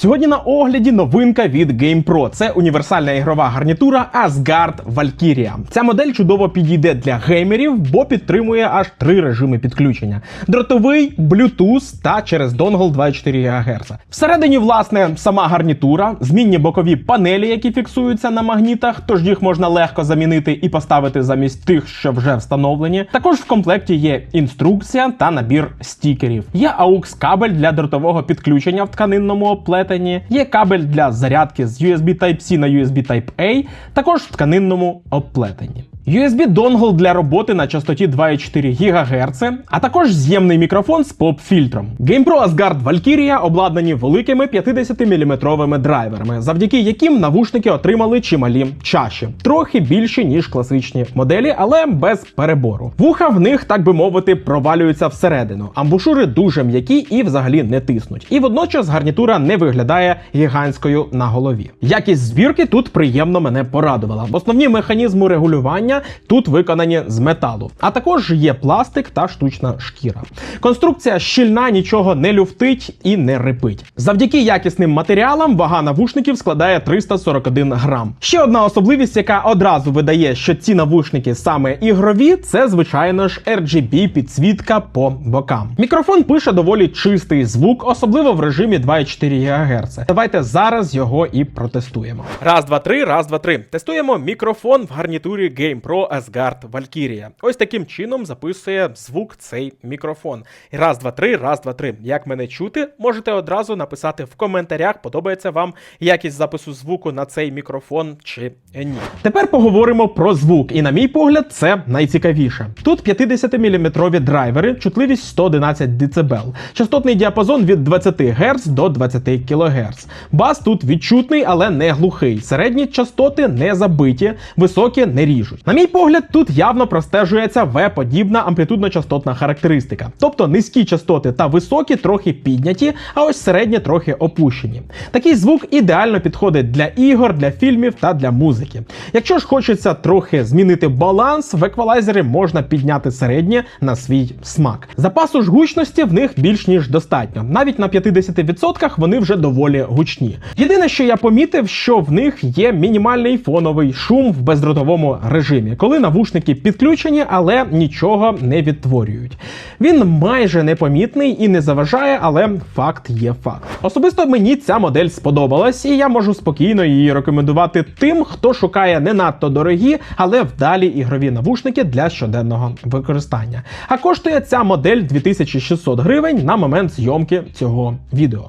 Сьогодні на огляді новинка від GamePro. Це універсальна ігрова гарнітура Asgard Valkyria. Ця модель чудово підійде для геймерів, бо підтримує аж три режими підключення: дротовий, Bluetooth та через донгл 24 ГГц. Всередині, власне, сама гарнітура, змінні бокові панелі, які фіксуються на магнітах, тож їх можна легко замінити і поставити замість тих, що вже встановлені. Також в комплекті є інструкція та набір стікерів. Є AUX кабель для дротового підключення в тканинному оплетенні, є кабель для зарядки з USB Type-C на USB Type-A, також в тканинному оплетенні. USB донгл для роботи на частоті 2,4 ГГц, а також з'ємний мікрофон з поп-фільтром. GamePro Asgard Valkyria обладнані великими 50-мм драйверами, завдяки яким навушники отримали чималі чаші, трохи більші ніж класичні моделі, але без перебору. Вуха в них, так би мовити, провалюються всередину. Амбушури дуже м'які і взагалі не тиснуть. І водночас гарнітура не виглядає гігантською на голові. Якість збірки тут приємно мене порадувала. Основні механізми регулювання тут виконані з металу, а також є пластик та штучна шкіра. Конструкція щільна, нічого не люфтить і не рипить. Завдяки якісним матеріалам вага навушників складає 341 грам. Ще одна особливість, яка одразу видає, що ці навушники саме ігрові, це звичайно ж RGB підсвітка по бокам. Мікрофон пише доволі чистий звук, особливо в режимі 2,4 ГГц. Давайте зараз його і протестуємо. Раз, два, три, раз, два, три. Тестуємо мікрофон в гарнітурі GamePro Asgard Valkyria. Ось таким чином записує звук цей мікрофон. Раз, два, три, раз, два, три. Як мене чути, можете одразу написати в коментарях, подобається вам якість запису звуку на цей мікрофон чи ні. Тепер поговоримо про звук, і на мій погляд, це найцікавіше. Тут 50-мм драйвери, чутливість 111 дБ, частотний діапазон від 20 Гц до 20 кГц. Бас тут відчутний, але не глухий. Середні частоти не забиті, високі не ріжуть. На мій погляд, тут явно простежується В-подібна амплітудно-частотна характеристика. Тобто низькі частоти та високі трохи підняті, а ось середні трохи опущені. Такий звук ідеально підходить для ігор, для фільмів та для музики. Якщо ж хочеться трохи змінити баланс, в еквалайзері можна підняти середнє на свій смак. Запасу ж гучності в них більш ніж достатньо. Навіть на 50% вони вже доволі гучні. Єдине, що я помітив, що в них є мінімальний фоновий шум в бездротовому режимі, коли навушники підключені, але нічого не відтворюють. Він майже непомітний і не заважає, але факт є факт. Особисто мені ця модель сподобалась, і я можу спокійно її рекомендувати тим, хто шукає не надто дорогі, але вдалі ігрові навушники для щоденного використання. А коштує ця модель 2600 гривень на момент зйомки цього відео.